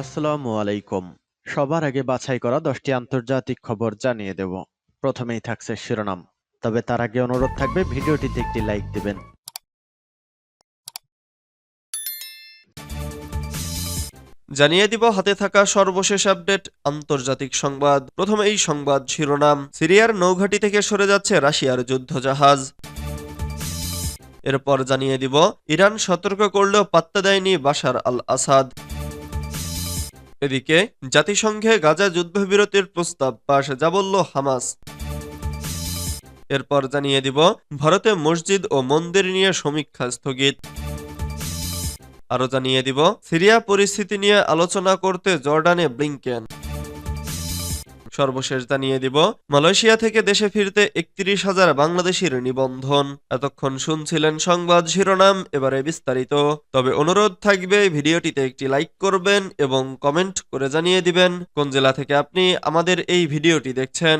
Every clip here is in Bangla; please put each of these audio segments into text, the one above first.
আসসালামু আলাইকুম। সবার আগে বাছাই করা দশটি আন্তর্জাতিক খবর জানিয়ে দেব। প্রথমেই থাকছে শিরোনাম। তবে তার আগে অনুরোধ থাকবে, ভিডিওটিতে একটি লাইক দিবেন। জানিয়ে দিব, হাতে থাকা সর্বশেষ আপডেট, আন্তর্জাতিক সংবাদ। প্রথমে এই সংবাদ শিরোনাম। সিরিয়ার নৌঘাটি থেকে সরে যাচ্ছে রাশিয়ার যুদ্ধজাহাজ। এরপর জানিয়ে দিব, ইরান সতর্ক করলেও পাত্তা দেয়নি বাশার আল আসাদ এদিকে জাতিসংঘে গাজা যুদ্ধবিরতির প্রস্তাব পাশ যা বলল হামাস। এরপর জানিয়ে দিব, ভারতে মসজিদ ও মন্দির নিয়ে সমীক্ষা স্থগিত। আরও জানিয়ে দিব, সিরিয়া পরিস্থিতি নিয়ে আলোচনা করতে জর্ডানে ব্লিংকেন। সর্বশেষ জানিয়ে দিব, মালয়েশিয়া থেকে দেশে ফিরতে একত্রিশ হাজার বাংলাদেশির নিবন্ধন। এতক্ষণ শুনছিলেন সংবাদ শিরোনাম, এবারে বিস্তারিত। তবে অনুরোধ থাকবে, ভিডিওটিতে একটি লাইক করবেন এবং কমেন্ট করে জানিয়ে দিবেন, কোন জেলা থেকে আপনি আমাদের এই ভিডিওটি দেখছেন।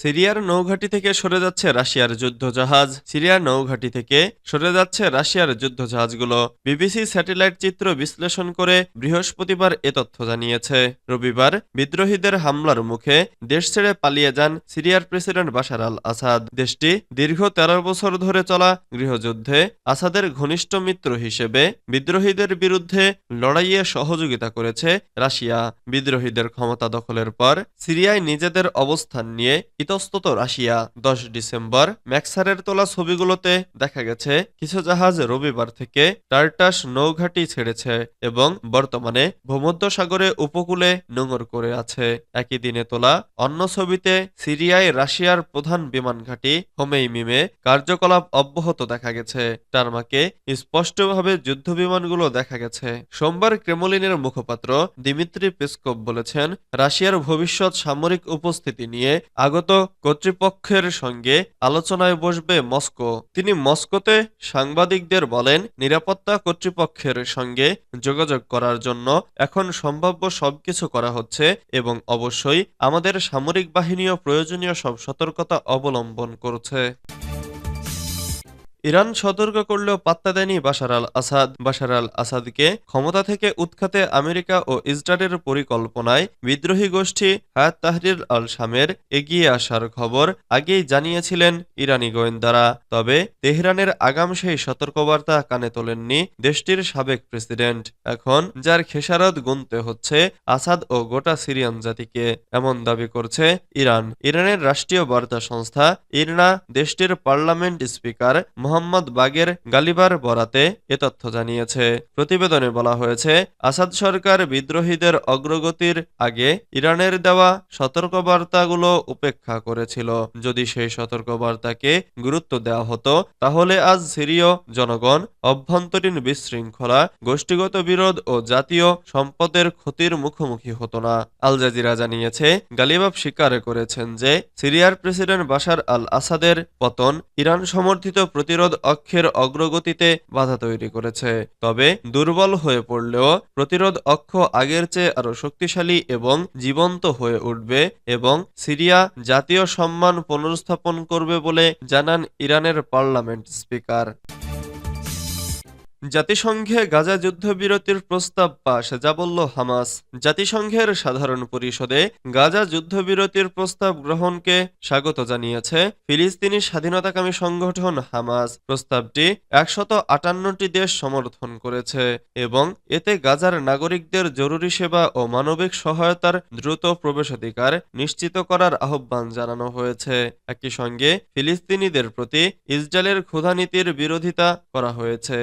সিরিয়ার নৌঘাঁটি থেকে সরে যাচ্ছে রাশিয়ার যুদ্ধজাহাজ। সিরিয়ার নৌঘাঁটি থেকে সরে যাচ্ছে রাশিয়ার যুদ্ধজাহাজগুলো। বিবিসি স্যাটেলাইট চিত্র বিশ্লেষণ করে বৃহস্পতিবার এ তথ্য জানিয়েছে। রবিবার বিদ্রোহীদের হামলার মুখে দেশ ছেড়ে পালিয়ে যান সিরিয়ার প্রেসিডেন্ট বাশার আল আসাদ। দেশটি দীর্ঘ তেরো বছর ধরে চলা গৃহযুদ্ধে আসাদের ঘনিষ্ঠ মিত্র হিসেবে বিদ্রোহীদের বিরুদ্ধে লড়াইয়ে সহযোগিতা করেছে রাশিয়া। বিদ্রোহীদের ক্ষমতা দখলের পর সিরিয়ায় নিজেদের অবস্থান নিয়ে ইতস্তত রাশিয়া দশ ডিসেম্বর। ম্যাক্সারের তোলা ছবিগুলোতে দেখা গেছে, কিছু জাহাজ রবিবার থেকে টার্টাস নৌঘাটি ছেড়েছে এবং বর্তমানে ভূমধ্যসাগরে উপকূলে নোঙর করে আছে। একই দিনে তোলা অন্য ছবিতে সিরিয়ায় রাশিয়ার প্রধান বিমান ঘাঁটি হোমেইমিমে কার্যকলাপ অব্যাহত দেখা গেছে। টার্মাকে স্পষ্টভাবে যুদ্ধ বিমানগুলো দেখা গেছে। সোমবার ক্রেমলিনের মুখপাত্র দিমিত্রি পেসকভ বলেছেন, রাশিয়ার ভবিষ্যৎ সামরিক উপস্থিতি নিয়ে আগত কর্তৃপক্ষের সঙ্গে আলোচনায় বসবে মস্কো। তিনি মস্কোতে সাংবাদিকদের বলেন, নিরাপত্তা কর্তৃপক্ষের সঙ্গে যোগাযোগ করার জন্য এখন সম্ভাব্য সবকিছু করা হচ্ছে এবং অবশ্যই আমাদের সামরিক বাহিনীও প্রয়োজনীয় সব সতর্কতা অবলম্বন করছে। ইরান সতর্ক করলেও পাত্তা দেয়নি বাশার আল আসাদ। বাশার আল আসাদকে ক্ষমতা থেকে উৎখাতে আমেরিকা ও ইসরায়েলের পরিকল্পনায় বিদ্রোহী গোষ্ঠী হায়াত তাহরির আল শামের এগিয়ে আসার খবর আগেই জানিয়েছিলেন ইরানি গোয়েন্দারা। তবে তেহরানের আগাম সেই সতর্কবার্তা কানে তোলেননি দেশটির সাবেক প্রেসিডেন্ট। এখন যার খেসারত গুনতে হচ্ছে আসাদ ও গোটা সিরিয়ান জাতিকে, এমন দাবি করছে ইরান। ইরানের রাষ্ট্রীয় বার্তা সংস্থা ইরনা, দেশটির পার্লামেন্ট স্পিকার মোহাম্মদ বাগের গালিবার বরাতে এ তথ্য জানিয়েছে। প্রতিবেদনে বলা হয়েছে, আসাদ সরকার বিদ্রোহীদের অগ্রগতির আগে ইরানের দেওয়া সতর্কবার্তাগুলো উপেক্ষা করেছিল। যদি সেই সতর্কবার্তাকে গুরুত্ব দেওয়া হতো, তাহলে আজ সিরীয় জনগণ অভ্যন্তরীণ বিশৃঙ্খলা, গোষ্ঠীগত বিরোধ ও জাতীয় সম্পদের ক্ষতির মুখোমুখি হতো না। আল জাজিরা জানিয়েছে, গালিবাব স্বীকার করেছেন যে সিরিয়ার প্রেসিডেন্ট বাশার আল আসাদের পতন ইরান সমর্থিত প্রতিরোধ অক্ষের অগ্রগতিতে বাধা তৈরি করেছে। তবে দুর্বল হয়ে পড়লেও প্রতিরোধ অক্ষ আগের চেয়ে আরও শক্তিশালী এবং জীবন্ত হয়ে উঠবে এবং সিরিয়া জাতীয় সম্মান পুনর্স্থাপন করবে বলে জানান ইরানের পার্লামেন্ট স্পিকার। জাতিসংঘে গাজা যুদ্ধবিরতির প্রস্তাব পাশ, যা বলল হামাস। জাতিসংঘের সাধারণ পরিষদে গাজা যুদ্ধবিরতির প্রস্তাব গ্রহণকে স্বাগত জানিয়েছে ফিলিস্তিনি স্বাধীনতাকামী সংগঠন হামাস। প্রস্তাবটি একশত আটান্নটি দেশ সমর্থন করেছে এবং এতে গাজার নাগরিকদের জরুরি সেবা ও মানবিক সহায়তার দ্রুত প্রবেশাধিকার নিশ্চিত করার আহ্বান জানানো হয়েছে। একই সঙ্গে ফিলিস্তিনিদের প্রতি ইসরায়েলের ক্ষুধানীতির বিরোধিতা করা হয়েছে।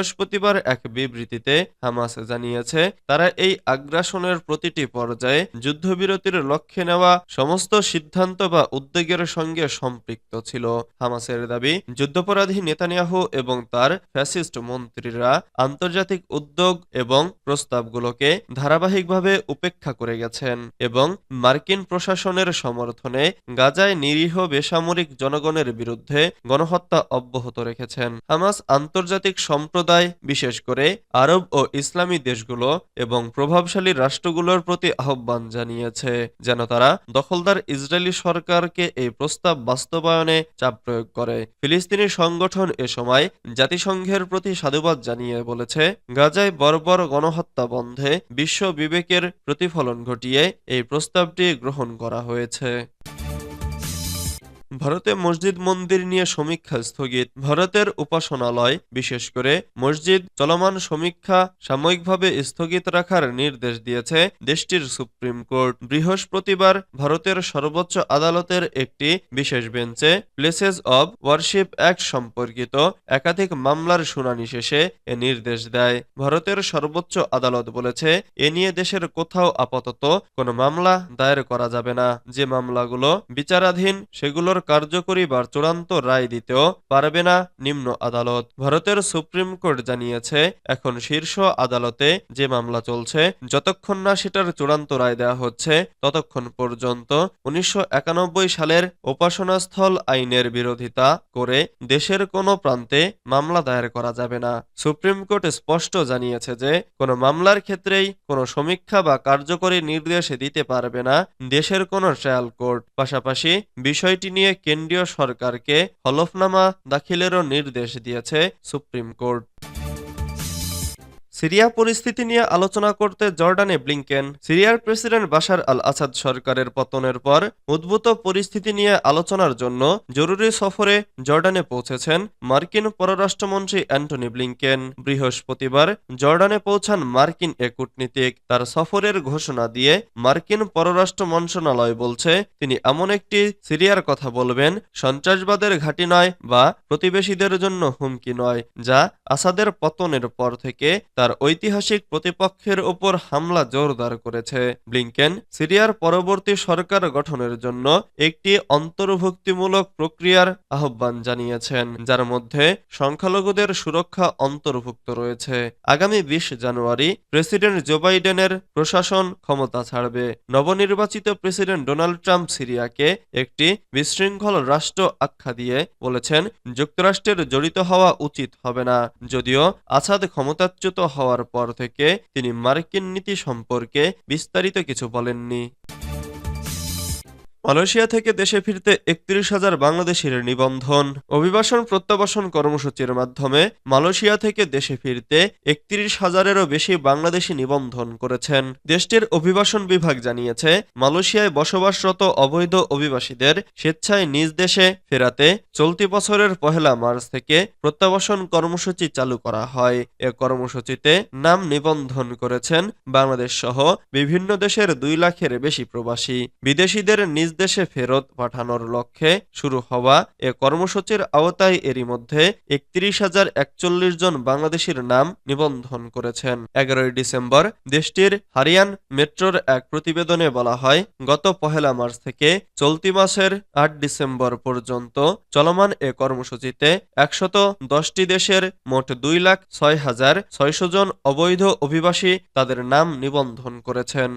বৃহস্পতিবার এক বিবৃতিতে হামাস জানিয়েছে, তারা এই আগ্রাসনের প্রতিটি পর্যায়ে যুদ্ধবিরতির লক্ষ্যে নেওয়া সমস্ত সিদ্ধান্ত বা উদ্যোগের সঙ্গে সম্পৃক্ত ছিল। হামাসের দাবি, যুদ্ধপরাধী নেতানিয়াহু এবং তার ফ্যাসিস্ট মন্ত্রীরা আন্তর্জাতিক উদ্যোগ এবং প্রস্তাবগুলোকে ধারাবাহিকভাবে উপেক্ষা করে গেছেন এবং মার্কিন প্রশাসনের সমর্থনে গাজায় নিরীহ বেসামরিক জনগণের বিরুদ্ধে গণহত্যা অব্যাহত রেখেছেন। হামাস আন্তর্জাতিক সম্প্রদায় সম্প্রদায়, বিশেষ করে আরব ও ইসলামী দেশগুলো এবং প্রভাবশালী রাষ্ট্রগুলোর প্রতি আহ্বান জানিয়েছে, যেন তারা দখলদার ইসরায়েলি সরকারকে এই প্রস্তাব বাস্তবায়নে চাপ প্রয়োগ করে। ফিলিস্তিনি সংগঠন এ সময় জাতিসংঘের প্রতি সাধুবাদ জানিয়ে বলেছে, গাজায় বর্বর গণহত্যা বন্ধে বিশ্ব বিবেকের প্রতিফলন ঘটিয়ে এই প্রস্তাবটি গ্রহণ করা হয়েছে। ভারতে মসজিদ মন্দির নিয়ে সমীক্ষা স্থগিত। ভারতের উপাসনালয়, বিশেষ করে মসজিদ চলমান সমীক্ষা সাময়িকভাবে স্থগিত রাখার নির্দেশ দিয়েছে দেশটির সুপ্রিম কোর্ট। বৃহস্পতিবার ভারতের সর্বোচ্চ আদালতের একটি বিশেষ বেঞ্চে প্লেসেস অব ওয়ারশিপ অ্যাক্ট সম্পর্কিত একাধিক মামলার শুনানি শেষে এ নির্দেশ দেয়। ভারতের সর্বোচ্চ আদালত বলেছে, এ নিয়ে দেশের কোথাও আপাতত কোনো মামলা দায়ের করা যাবে না। যে মামলাগুলো বিচারাধীন, সেগুলোর কার্যকরী বা চূড়ান্ত রায় দিতেও পারবে না নিম্ন আদালত। ভারতের সুপ্রিম কোর্ট জানিয়েছে, এখন শীর্ষ আদালতে যে মামলা চলছে, যতক্ষণ না সেটার চূড়ান্ত রায় দেওয়া হচ্ছে, ততক্ষণ পর্যন্ত উনিশশো সালের উপাসনাস্থল আইনের বিরোধিতা করে দেশের কোনো প্রান্তে মামলা দায়ের করা যাবে না। সুপ্রিম কোর্ট স্পষ্ট জানিয়েছে যে, কোনো মামলার ক্ষেত্রেই কোনো সমীক্ষা বা কার্যকরী নির্দেশ দিতে পারবে না দেশের কোনো ট্রায়াল কোর্ট। পাশাপাশি বিষয়টি নিয়ে কেন্দ্রীয় সরকারকে হলফনামা দাখিলেরও নির্দেশ দিয়েছে সুপ্রিম কোর্ট। সিরিয়া পরিস্থিতি নিয়ে আলোচনা করতে জর্ডানে ব্লিংকেন, সিরিয়ার প্রেসিডেন্ট বাশার আল আসাদ সরকারের পতনের পর উদ্ভূত পরিস্থিতি নিয়ে আলোচনার জন্য জরুরি সফরে জর্ডানে পৌঁছেছেন মার্কিন পররাষ্ট্রমন্ত্রী অ্যান্টনি ব্লিংকেন। বৃহস্পতিবার জর্ডানে পৌঁছান মার্কিন এ কূটনীতিক। তার সফরের ঘোষণা দিয়ে মার্কিন পররাষ্ট্র মন্ত্রণালয় বলছে, তিনি এমন একটি সিরিয়ার কথা বলবেন, সন্ত্রাসবাদের ঘাঁটি নয় বা প্রতিবেশীদের জন্য হুমকি নয়, যা আসাদের পতনের পর থেকে তার ঐতিহাসিক প্রতিপক্ষের ওপর হামলা জোরদার করেছে। ব্লিংকেন, সিরিয়ার পরবর্তী সরকার গঠনের জন্য একটি অন্তর্ভুক্তিমূলক প্রক্রিয়ার আহ্বান জানিয়েছেন, যার মধ্যে সংখ্যালঘুদের সুরক্ষা অন্তর্ভুক্ত রয়েছে। আগামী বিশ জানুয়ারি প্রেসিডেন্ট জো বাইডেনের প্রশাসন ক্ষমতা ছাড়বে। নবনির্বাচিত প্রেসিডেন্ট ডোনাল্ড ট্রাম্প সিরিয়াকে একটি বিশৃঙ্খল রাষ্ট্র আখ্যা দিয়ে বলেছেন, যুক্তরাষ্ট্রের জড়িত হওয়া উচিত হবে না, যদিও আসাদ ক্ষমতাচ্যুত হওয়ার পর থেকে তিনি মার্কিন নীতি সম্পর্কে বিস্তারিত কিছু বলেননি। মালয়েশিয়া থেকে দেশে ফিরতে একত্রিশ হাজার বাংলাদেশির নিবন্ধন। অভিবাসন প্রত্যাবাসন কর্মসূচির মাধ্যমে মালয়েশিয়া থেকে দেশে ফিরতে একত্রিশ হাজারেরও বেশি বাংলাদেশি নিবন্ধন করেছেন। দেশটির অভিবাসন বিভাগ জানিয়েছে, মালয়েশিয়ায় বসবাসরত অবৈধ অভিবাসীদের স্বেচ্ছায় নিজ দেশে ফেরাতে চলতি বছরের পহেলা মার্চ থেকে প্রত্যাবাসন কর্মসূচি চালু করা হয়। এ কর্মসূচিতে নাম নিবন্ধন করেছেন বাংলাদেশ সহ বিভিন্ন দেশের দুই লাখের বেশি প্রবাসী। বিদেশিদের নিজ দেশে ফেরত পাঠানোর লক্ষ্যে শুরু হওয়া এ কর্মসূচির আওতায় এরই মধ্যে একত্রিশ হাজার একচল্লিশ জন বাংলাদেশির নাম নিবন্ধন করেছেন। এগারোই ডিসেম্বর দেশটির হারিয়ান মেট্রোর এক প্রতিবেদনে বলা হয়, গত পহেলা মার্চ থেকে চলতি মাসের আট ডিসেম্বর পর্যন্ত চলমান এ কর্মসূচিতে একশত দশটি দেশের মোট দুই লাখ ছয় হাজার ছয়শো জন অবৈধ অভিবাসী তাদের নাম নিবন্ধন করেছেন।